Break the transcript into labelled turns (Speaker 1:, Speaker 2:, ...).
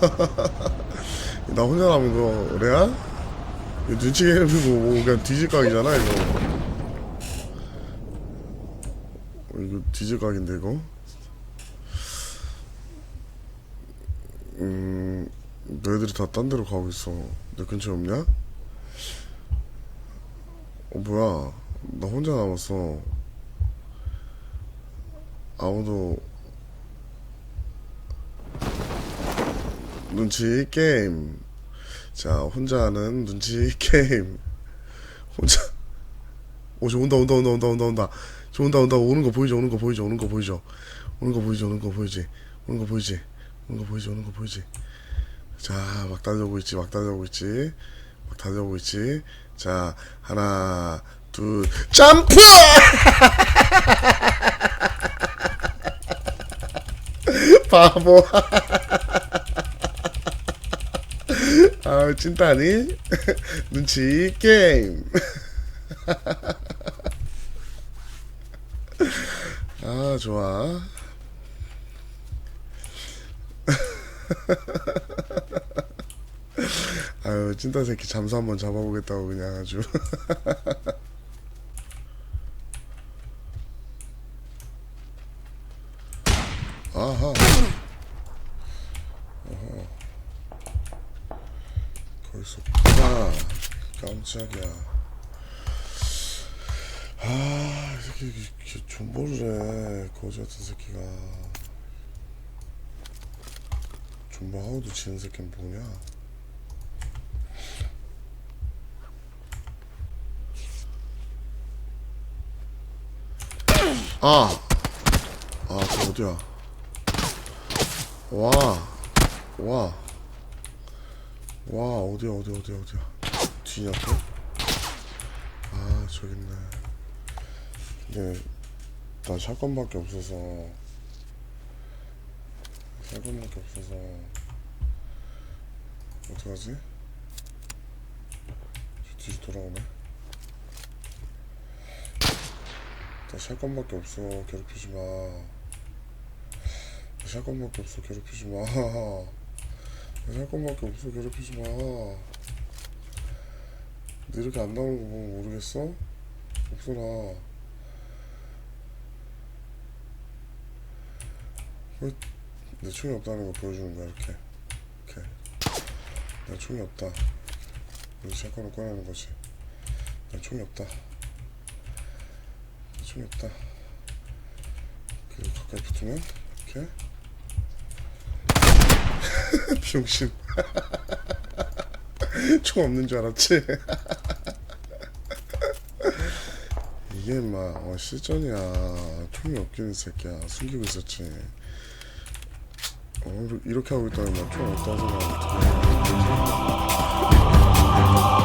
Speaker 1: 나 혼자 남은 거? 이거 눈치 개념이고 뭐 그냥 뒤질 각이잖아 이거. 어, 이거 뒤질 각인데 이거? 음 너희들이 다 딴 데로 가고 있어. 내 근처에 없냐? 어 뭐야. 나 혼자 남았어. 아무도 눈치 게임. 자 혼자 하는 눈치 게임. 혼자. 오 저 온다 온다 온다 온다 온다 온다. 저 온다 온다. 오는 거 보이죠? 오는 거 보이죠? 오는 거 보이죠? 오는 거 보이죠? 오는 거 보이지? 오는 거 보이지? 오는 거 보이지? 오는 거 보이지? 자 막 달려오고 있지 막 달려오고 있지. 막 달려오고 있지. 자 하나 둘 점프! 바보 아 찐따니? 눈치 게임. 아 좋아. 아유 찐따 새끼 잠수 한번 잡아보겠다고 그냥 아주. 아하 거기서 구나 깜짝이야 아, 이 새끼 이렇게 존버를 해 거지 같은 새끼가 존버하고도 지는 새끼는 뭐냐 아! 아, 저 어디야? 와, 와, 와, 어디야, 어디야, 어디야, 어디야? 뒤냐, 또? 아, 저기 있네. 근데, 나 샷건밖에 없어서, 샷건밖에 없어서, 어떡하지? 저 뒤로 돌아오네. 나 샷건밖에 없어, 괴롭히지 마. 나 샷건밖에 없어, 괴롭히지 마. 나 샷건밖에 없어, 괴롭히지 마. 너 이렇게 안 나오는 거 보면 모르겠어? 없어라. 왜, 내 총이 없다는 거 보여주는 거야, 이렇게. 이렇게. 내 총이 없다. 그래서 샷건을 꺼내는 거지. 내 총이 없다. 내 총이 없다. 그리고 가까이 붙으면, 이렇게. 병신. 총 없는 줄 알았지? 이게 인마 어, 실전이야. 총이 이 새끼야. 숨기고 있었지. 어 이렇게 하고 있다니 막총 없다고 생각하면 어떡해